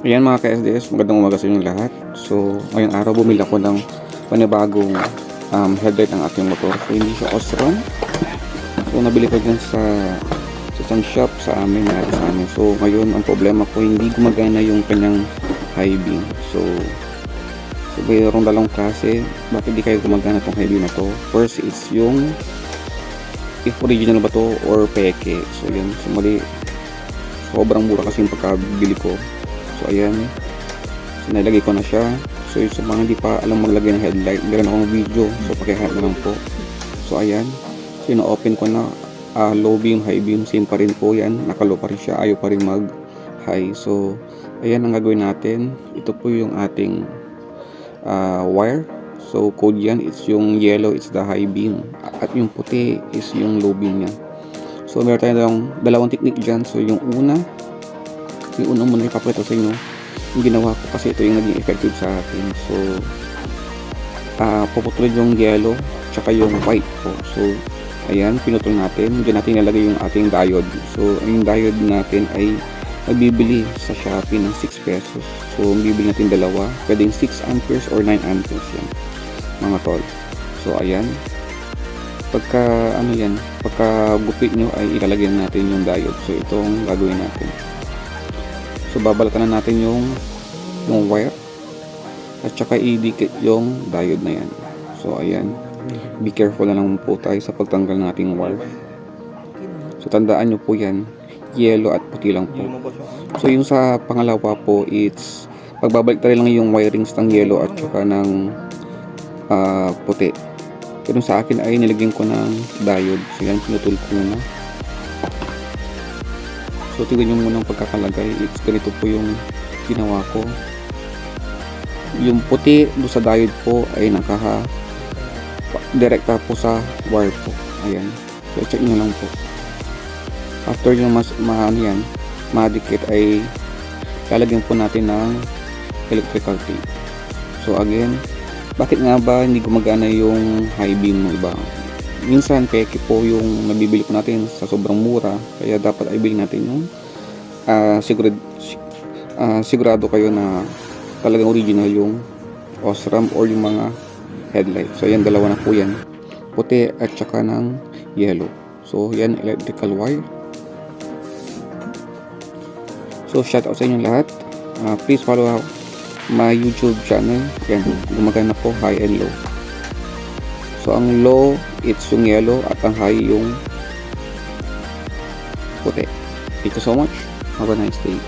Ayan mga ka-SDS, magandang umaga sa inyong lahat. So, ngayong araw bumili ako ng panibagong um, headlight ng ating motor. So, hindi siya Osram. So, nabili ko dyan sa, sa isang shop sa amin, na sa amin. So, ngayon, ang problema ko, hindi gumagana yung kanyang high beam. So, so mayroong dalawang klase. Bakit di kayo gumagana tong high beam na to? First is yung if original ba to or peke. So, yun. So, mali, sobrang mura kasi yung pagkabili ko. So ayan. So nilagay ko na siya. So sa mga hindi pa alam maglagay ng headlight, meron akong video. So pakiharap na lang po. So ayan. So ino-open ko na ah, low beam, high beam, same pa rin po yan. Nakalo pa rin siya, ayaw pa rin mag high. So ayan ang gagawin natin. Ito po yung ating ah, wire. So code yan, it's yung yellow, it's the high beam. At yung puti is yung low beam niya. So meron tayong dalawang technique dyan. So yung una, yung unang muna ipapakita sa inyo yung ginawa ko kasi ito yung naging effective sa akin. So uh, puputulin yung yellow tsaka yung white po. So ayan pinutol natin. Dyan natin nilagay yung ating diode. So yung diode natin ay magbibili sa Shopee ng 6 pesos. So bibili natin dalawa. Pwedeng 6 amperes or 9 amperes yan mga tol. So ayan. Pagka ano yan pagka gupit nyo ay ilalagay natin yung diode. So itong gagawin natin So babalatan na natin yung yung wire at saka idikit yung diode na yan. So ayan. Be careful na lang po tayo sa pagtanggal nating wire. So tandaan nyo po yan. Yellow at puti lang po. So yung sa pangalawa po it's pagbabalik tayo lang yung wirings ng yellow at saka ng ah, puti. Pero sa akin ay nilagyan ko ng diode. So yan pinutul ko muna. So tingnan nyo muna ang pagkakalagay. It's ganito po yung ginawa ko. Yung puti do sa diode po ay nakaha direkta po sa wire po. Ayan. So check nyo lang po. After yung mas ma, ano yan, madikit ay lalagyan po natin ng electrical tape. So again, bakit nga ba hindi gumagana yung high beam ng iba? Minsan peke po yung nabibili po natin sa sobrang mura kaya dapat ay bilhin natin yung ah, sigurad, ah, sigurado kayo na talagang original yung Osram or yung mga headlight. So yan dalawa na po yan. Puti at saka ng yellow so yan electrical wire. So shout out sa inyong lahat. Ah, please follow my youtube channel. Yan gumagana po high and low So, ang low, it's yung yellow at ang high yung puti. Thank you so much. Have a nice day.